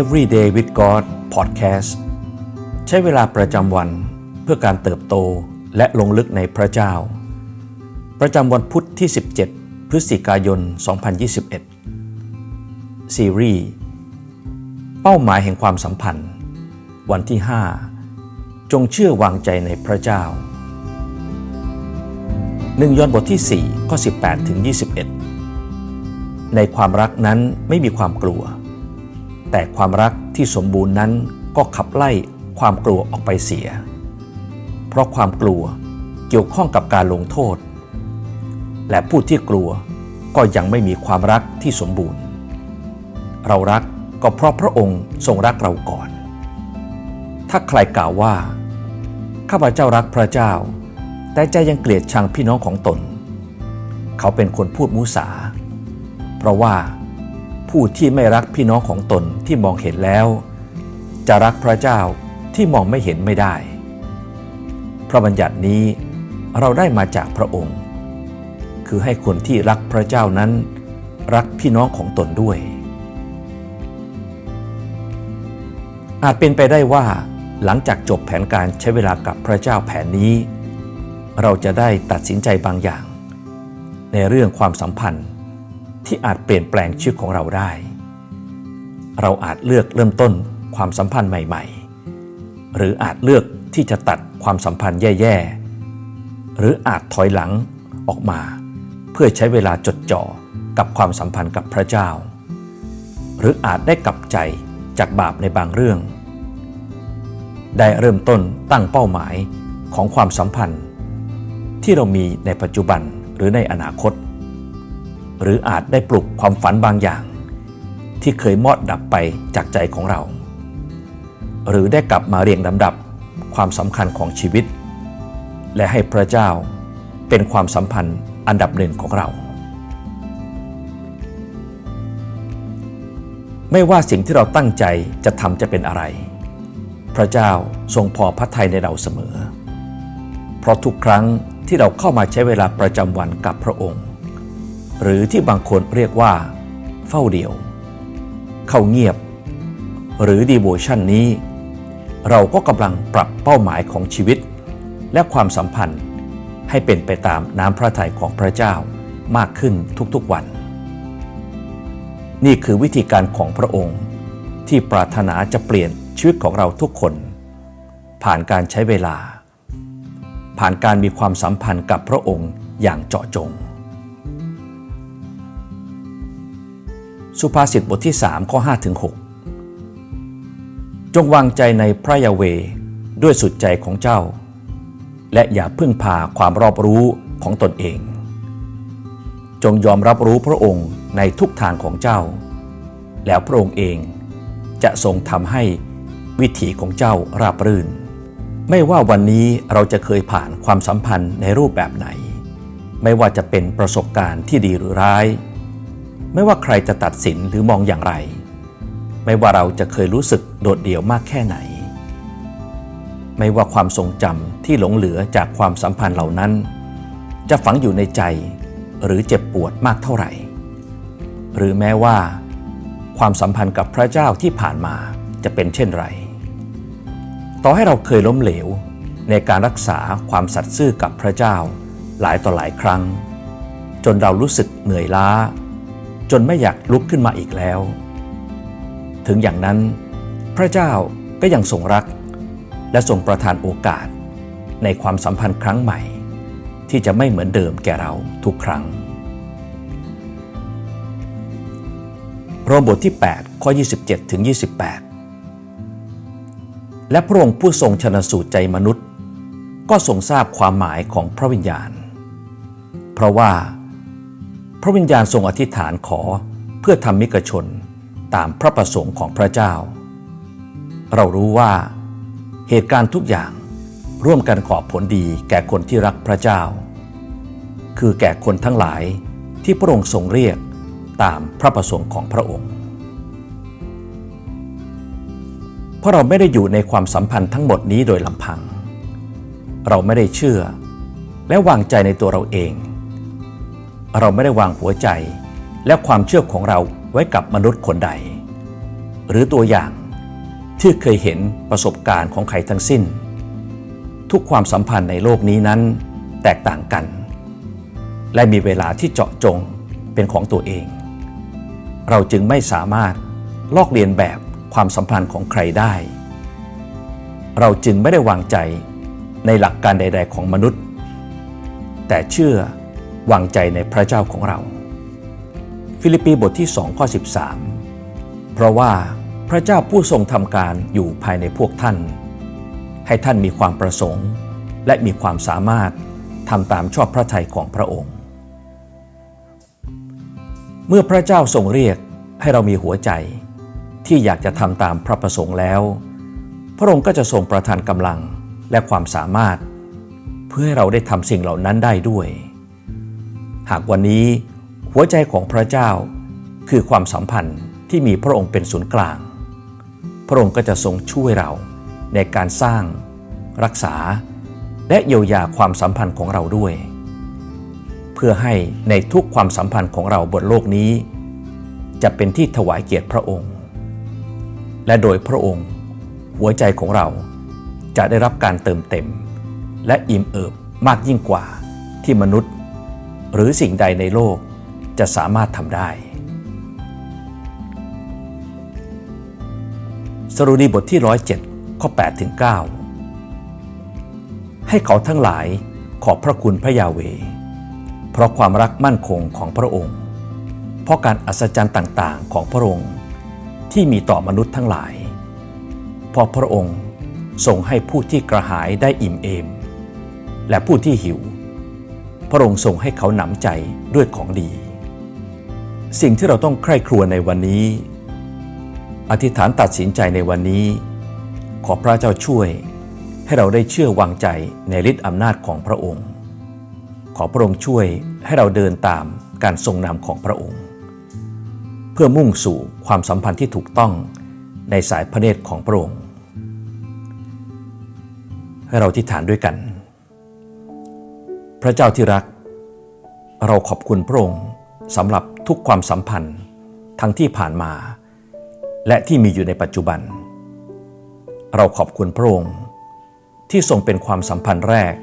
Everyday with God Podcast ใช้เวลาประจำวันเพื่อการเติบโตและลงลึกในพระเจ้า ประจำวันพุทธที่ 17 พฤศจิกายน 2021 ซีรีส์เป้าหมายแห่งความสัมพันธ์ วันที่ 5 จงเชื่อวางใจในพระเจ้าหนึ่งยอห์นบทที่ 4 ข้อ 18 ถึง 21 ในความรักนั้นไม่มีความกลัว แต่ความรักที่สมบูรณ์นั้นก็ขับไล่ความกลัวออกไปเสีย เพราะความกลัวเกี่ยวข้องกับการลงโทษ และผู้ที่กลัวก็ยังไม่มีความรักที่สมบูรณ์ เรารักก็เพราะพระองค์ทรงรักเราก่อน ถ้าใครกล่าวว่า ข้าพเจ้ารักพระเจ้า แต่ใจยังเกลียดชังพี่น้องของตน เขาเป็นคนพูดมุสา เพราะว่า ผู้ที่ไม่รักพี่น้องของตนที่มองเห็นแล้ว จะรักพระเจ้าที่มองไม่เห็นไม่ได้ พระบัญญัตินี้เราได้มาจากพระองค์ คือให้คนที่รักพระเจ้านั้น รักพี่น้องของตนด้วย อาจเป็นไปได้ว่า หลังจากจบแผนการใช้เวลากับพระเจ้าแผนนี้ เราจะได้ตัดสินใจบางอย่าง ในเรื่องความสัมพันธ์ ที่อาจเปลี่ยนแปลงชีวิตของเราได้ เราอาจเลือกเริ่มต้นความสัมพันธ์ใหม่ ๆ หรืออาจเลือกที่จะตัดความสัมพันธ์แย่ ๆ หรืออาจถอยหลังออกมา เพื่อใช้เวลาจดจ่อกับความสัมพันธ์กับพระเจ้า หรืออาจได้กลับใจจากบาปในบางเรื่อง ได้เริ่มต้นตั้งเป้าหมายของความสัมพันธ์ ที่เรามีในปัจจุบันหรือในอนาคต หรืออาจได้ปลุกความฝันบางอย่าง ที่เคยมอดดับไปจากใจของเรา หรือได้กลับมาเรียงลำดับความสำคัญของชีวิต และให้พระเจ้าเป็นความสัมพันธ์อันดับหนึ่งของเรา ไม่ว่าสิ่งที่เราตั้งใจจะทำจะเป็นอะไร พระเจ้าทรงพอพระทัยในเราเสมอ เพราะทุกครั้งที่เราเข้ามาใช้เวลาประจำวันกับพระองค์ หรือที่บางคนเรียกว่า เฝ้าเดี่ยว เข้าเงียบ หรือดีโวชันนี้ เราก็กำลังปรับเป้าหมายของชีวิต และความสัมพันธ์ให้เป็นไปตามน้ำพระทัยของพระเจ้ามากขึ้นทุกๆวัน นี่คือวิธีการของพระองค์ ที่ปรารถนาจะเปลี่ยนชีวิตของเราทุกคน ผ่านการใช้เวลา ผ่านการมีความสัมพันธ์กับพระองค์อย่างเจาะจง สุภาษิตบทที่ 3 ข้อ5ถึง6จงวางใจในพระยาเวด้วยสุดใจของเจ้า และอย่าพึ่งพาความรอบรู้ของตนเอง จงยอมรับรู้พระองค์ในทุกทางของเจ้า แล้วพระองค์เองจะทรงทำให้วิถีของเจ้าราบรื่น ไม่ว่าวันนี้เราจะเคยผ่านความสัมพันธ์ในรูปแบบไหน ไม่ว่าจะเป็นประสบการณ์ที่ดีหรือร้าย ไม่ว่าใครจะตัดสินหรือมองอย่างไร ไม่ว่าเราจะเคยรู้สึกโดดเดี่ยวมากแค่ไหน ไม่ว่าความทรงจำที่หลงเหลือจากความสัมพันธ์เหล่านั้น จะฝังอยู่ในใจหรือเจ็บปวดมากเท่าไหร่ หรือแม้ว่า ความสัมพันธ์กับพระเจ้าที่ผ่านมาจะเป็นเช่นไร ต่อให้เราเคยล้มเหลวในการรักษาความสัตย์ซื่อกับพระเจ้าหลายต่อหลายครั้ง จนเรารู้สึกเหนื่อยล้า จนไม่อยากลุกขึ้นมาอีกแล้ว ถึงอย่างนั้น พระเจ้าก็ยังทรงรัก และทรงประทานโอกาส ในความสัมพันธ์ครั้งใหม่ ที่จะไม่เหมือนเดิมแก่เราทุกครั้ง โรมบทที่ 8 ข้อ 27ถึง28 และพระองค์ผู้ทรงชนสูตรใจมนุษย์ ก็ทรงทราบความหมายของพระวิญญาณ เพราะว่า พระวิญญาณทรงอธิษฐานขอเพื่อทำมิกชนตามพระประสงค์ของพระเจ้า เรารู้ว่าเหตุการณ์ทุกอย่างร่วมกันขอผลดีแก่คนที่รักพระเจ้า คือแก่คนทั้งหลายที่พระองค์ทรงเรียกตามพระประสงค์ของพระองค์ เพราะเราไม่ได้อยู่ในความสัมพันธ์ทั้งหมดนี้โดยลำพัง เราไม่ได้เชื่อและวางใจในตัวเราเอง เราไม่ได้วางหัวใจ และความเชื่อของเราไว้กับมนุษย์คนใด หรือตัวอย่างที่เคยเห็นประสบการณ์ของใครทั้งสิ้น ทุกความสัมพันธ์ในโลกนี้นั้นแตกต่างกัน และมีเวลาที่เจาะจงเป็นของตัวเอง เราจึงไม่สามารถลอกเลียนแบบความสัมพันธ์ของใครได้ เราจึงไม่ได้วางใจในหลักการใด ๆ ของมนุษย์ แต่เชื่อ วางใจในพระเจ้าของเรา ฟิลิปปีบทที่2ข้อ13 เพราะว่าพระเจ้าผู้ทรงทำการอยู่ภายในพวกท่าน ให้ท่านมีความประสงค์ และมีความสามารถทำตามชอบพระทัยของพระองค์ เมื่อพระเจ้าทรงเรียกให้เรามีหัวใจ ที่อยากจะทำตามพระประสงค์แล้ว พระองค์ก็จะทรงประทานกำลังและความสามารถ เพื่อให้เราได้ทำสิ่งเหล่านั้นได้ด้วย หากวันนี้หัวใจของพระเจ้าคือความสัมพันธ์ที่มีพระองค์เป็นศูนย์กลาง พระองค์ก็จะทรงช่วยเราในการสร้าง รักษา และเยียวยาความสัมพันธ์ของเราด้วย เพื่อให้ในทุกความสัมพันธ์ของเราบนโลกนี้ จะเป็นที่ถวายเกียรติพระองค์ และโดยพระองค์หัวใจของเราจะได้รับการเติมเต็ม และอิ่มเอิบมากยิ่งกว่าที่มนุษย์ หรือสิ่งใดในโลกจะสามารถทำได้ สรุดีบทที่ 107 ข้อ 8 ถึง 9 ให้เขาทั้งหลายขอบพระคุณพระยาเว เพราะความรักมั่นคงของพระองค์ เพราะการอัศจรรย์ต่างๆของพระองค์ที่มีต่อมนุษย์ทั้งหลาย เพราะพระองค์ทรงให้ผู้ที่กระหายได้อิ่มเอม และผู้ที่หิว พระองค์ทรงให้เขาหนำใจด้วยของดี สิ่งที่เราต้องใคร่ครวญในวันนี้ อธิษฐานตัดสินใจในวันนี้ ขอพระเจ้าช่วย ให้เราได้เชื่อวางใจในฤทธิ์อำนาจของพระองค์ ขอพระองค์ช่วยให้เราเดินตามการทรงนำของพระองค์ เพื่อมุ่งสู่ความสัมพันธ์ที่ถูกต้องในสายพระเนตรของพระองค์ ให้เราที่ฐานด้วยกัน พระเจ้าที่รัก เราขอบคุณพระองค์สำหรับทุกความสัมพันธ์ทั้งที่ผ่านมา และที่มีอยู่ในปัจจุบัน เราขอบคุณพระองค์ที่ทรงเป็นความสัมพันธ์แรก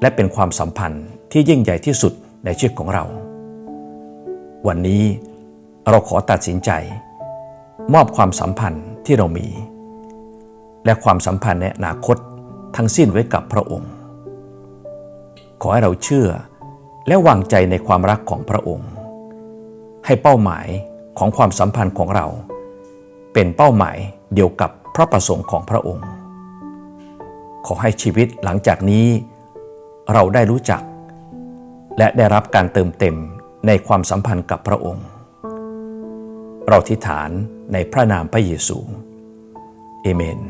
และเป็นความสัมพันธ์ที่ยิ่งใหญ่ที่สุดในชีวิตของเรา วันนี้เราขอตัดสินใจ มอบความสัมพันธ์ที่เรามี และความสัมพันธ์ในอนาคตทั้งสิ้นไว้กับพระองค์ ขอให้เราเชื่อ และวางใจในความรักของพระองค์ ให้เป้าหมายของความสัมพันธ์ของเรา เป็นเป้าหมายเดียวกับพระประสงค์ของพระองค์ ขอให้ชีวิตหลังจากนี้ เราได้รู้จัก และได้รับการเติมเต็มในความสัมพันธ์กับพระองค์ เราทิฏฐานในพระนามพระเยซู เอเมน